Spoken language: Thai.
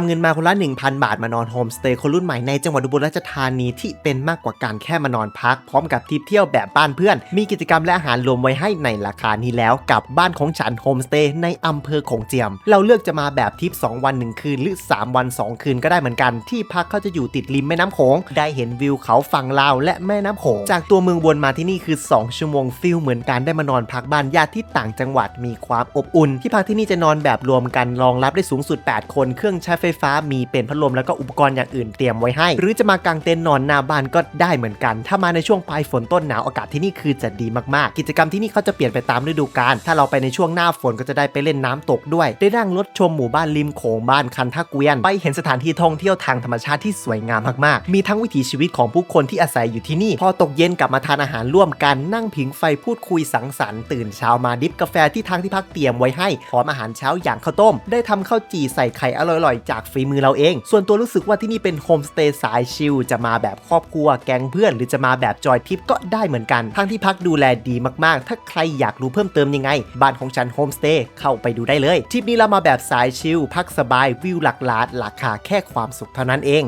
ำเงินมาคนละ 1,000 บาทมานอนโฮมสเตย์คนรุ่นใหม่ในจังหวัดอุบลราชธานีที่เป็นมากกว่าการแค่มานอนพัก พร้อมกับทริปเที่ยวแบบบ้านเพื่อน มีกิจกรรมและอาหารรวมไว้ให้ในราคานี้แล้วกับบ้านของฉันโฮมสเตย์ในอำเภอโขงเจียม เราเลือกจะมาแบบทริป 2 วัน 1 คืน หรือ 3 วัน 2 คืนก็ได้เหมือนกัน ที่พักเขาจะอยู่ติดริมแม่น้ำโขงได้เห็นวิวเขาฝั่งลาวและแม่น้ำโขงจากตัวเมืองวนมาที่นี่คือ 2 ชั่วโมงฟิลเหมือนการได้มานอนพักบ้านญาติที่ต่างจังหวัดมีความอบอุ่น ที่พักที่นี่จะนอนแบบรวมกันรองรับได้สูงสุด 8 คนเครื่องใช้ไฟฟ้ามีเป็นพัดลมแล้วก็อุปกรณ์อย่างอื่นเตรียมไว้ให้ หรือจะมากางเต็นท์นอนหน้าบ้านก็ได้เหมือนกัน ถ้ามาในช่วงปลายฝนต้นหนาวอากาศที่นี่คือจะดีมากๆ กิจกรรมที่นี่เขาจะเปลี่ยนไปตามฤดูกาลถ้าเราไปในช่วงหน้าฝนก็จะได้ไปเล่นน้ำตกด้วย ได้นั่งรถชมหมู่บ้านริมโขงบ้านคันท่าเกวียนไปเห็นสถานที่ท่องเที่ยวทางธรรมชาติที่สวยงามมากๆ มีทั้งวิถีชีวิตของผู้คนที่อาศัยอยู่ที่นี่ พอตกเย็นกลับมาทานอาหารร่วมกันนั่งผิงไฟพูดคุยสังสรรค์ตื่นเช้ามาดิบกาแฟที่ทางที่พักเตรียมไว้ให้พร้อมอาหารเช้าอย่างข้าวต้ม ได้ทำข้าวจี่ใส่ไข่อร่อยจากฝีมือเราเอง ส่วนตัวรู้สึกว่าที่นี่เป็นโฮมสเตย์สายชิลจะมาแบบครอบครัวแก๊งเพื่อน หรือจะมาแบบจอยทริปก็ได้เหมือนกันทางที่พักดูแลดีมากๆ ถ้าใครอยากรู้เพิ่มเติมยังไง บ้านของฉันโฮมสเตย์เข้าไปดูได้เลยทริปนี้เรามาแบบสายชิลพักสบายวิวหลักล้านราคาแค่ความสุขเท่านั้นเอง